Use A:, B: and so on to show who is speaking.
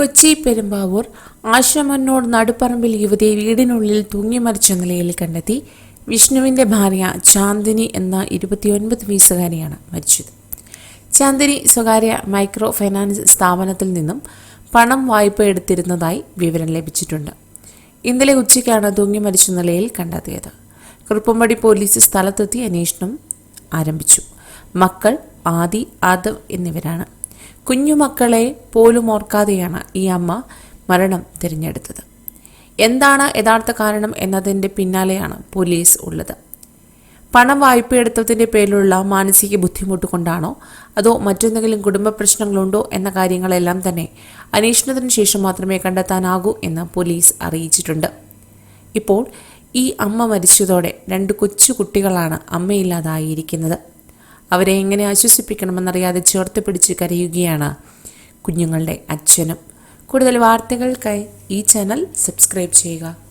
A: കൊച്ചി പെരുമ്പാവൂർ ആശ്രമന്നോട് നടുപ്പറമ്പിൽ യുവതിയെ വീടിനുള്ളിൽ തൂങ്ങി മരിച്ച നിലയിൽ കണ്ടെത്തി. വിഷ്ണുവിന്റെ ഭാര്യ ചാന്ദിനി എന്ന ഇരുപത്തിയൊൻപത് വയസ്സുകാരിയാണ് മരിച്ചത്. ചാന്ദിനി സ്വകാര്യ മൈക്രോ ഫൈനാൻസ് സ്ഥാപനത്തിൽ നിന്നും പണം വായ്പ എടുത്തിരുന്നതായി വിവരം ലഭിച്ചിട്ടുണ്ട്. ഇന്നലെ ഉച്ചയ്ക്കാണ് തൂങ്ങി മരിച്ച നിലയിൽ കണ്ടെത്തിയത്. കുറുപ്പമ്പടി പോലീസ് സ്ഥലത്തെത്തി അന്വേഷണം ആരംഭിച്ചു. മക്കൾ ആദി ആദവ് എന്നിവരാണ് കുഞ്ഞുമക്കളെ പോലും ഓർക്കാതെയാണ് ഈ അമ്മ മരണം തിരഞ്ഞെടുത്തത്. എന്താണ് യഥാർത്ഥ കാരണം എന്നതിന്റെ പിന്നാലെയാണ് പോലീസ് ഉള്ളത്. പണം വായ്പയെടുത്തതിന്റെ പേരിലുള്ള മാനസിക ബുദ്ധിമുട്ട് കൊണ്ടാണോ അതോ മറ്റെന്തെങ്കിലും കുടുംബ പ്രശ്നങ്ങളുണ്ടോ എന്ന കാര്യങ്ങളെല്ലാം തന്നെ അന്വേഷണത്തിന് ശേഷം മാത്രമേ കണ്ടെത്താനാകൂ എന്ന് പോലീസ് അറിയിച്ചിട്ടുണ്ട്. ഇപ്പോൾ ഈ അമ്മ മരിച്ചതോടെ രണ്ട് കൊച്ചു കുട്ടികളാണ് അമ്മയില്ലാതായിരിക്കുന്നത്. അവരെ എങ്ങനെ ആശ്വസിപ്പിക്കണമെന്നറിയാതെ ചേർത്ത് പിടിച്ച് കരയുകയാണ് കുഞ്ഞുങ്ങളുടെ അച്ഛനും. കൂടുതൽ വാർത്തകൾക്കായി ഈ ചാനൽ സബ്സ്ക്രൈബ് ചെയ്യുക.